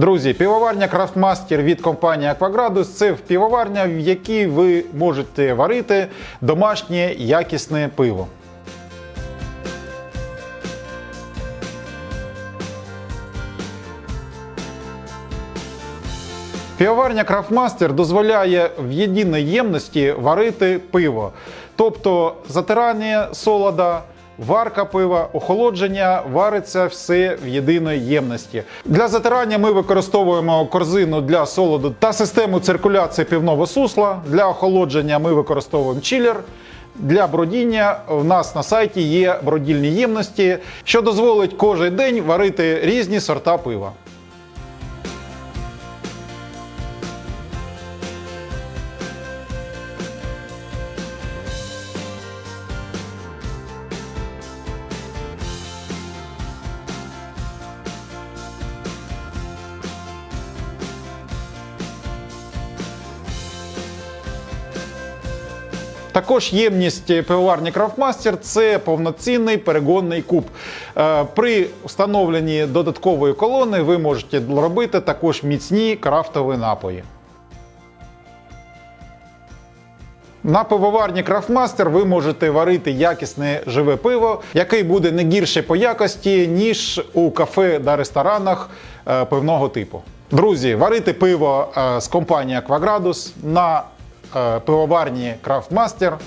Друзі, півоварня Крафтмастер від компанії Aquagradus – це півоварня, в якій ви можете варити домашнє якісне пиво. Півоварня Крафтмастер дозволяє в єдиній ємності варити пиво. Тобто затирання солода, варка пива, охолодження вариться все в єдиній ємності. Для затирання ми використовуємо корзину для солоду та систему циркуляції півного сусла. Для охолодження ми використовуємо чилер. Для бродіння в нас на сайті є бродільні ємності, що дозволить кожен день варити різні сорта пива. Також ємність пивоварні Крафтмастер це повноцінний перегонний куб. Е, При встановленні додаткової колони ви можете робити також міцні крафтові напої. На пивоварні Крафтмастер ви можете варити якісне живе пиво, яке буде не гірше по якості, ніж у кафе та ресторанах е, пивного типу. Друзі, варити пиво е, з компанії Aquagradus на Е, пивоварні Крафтмастер.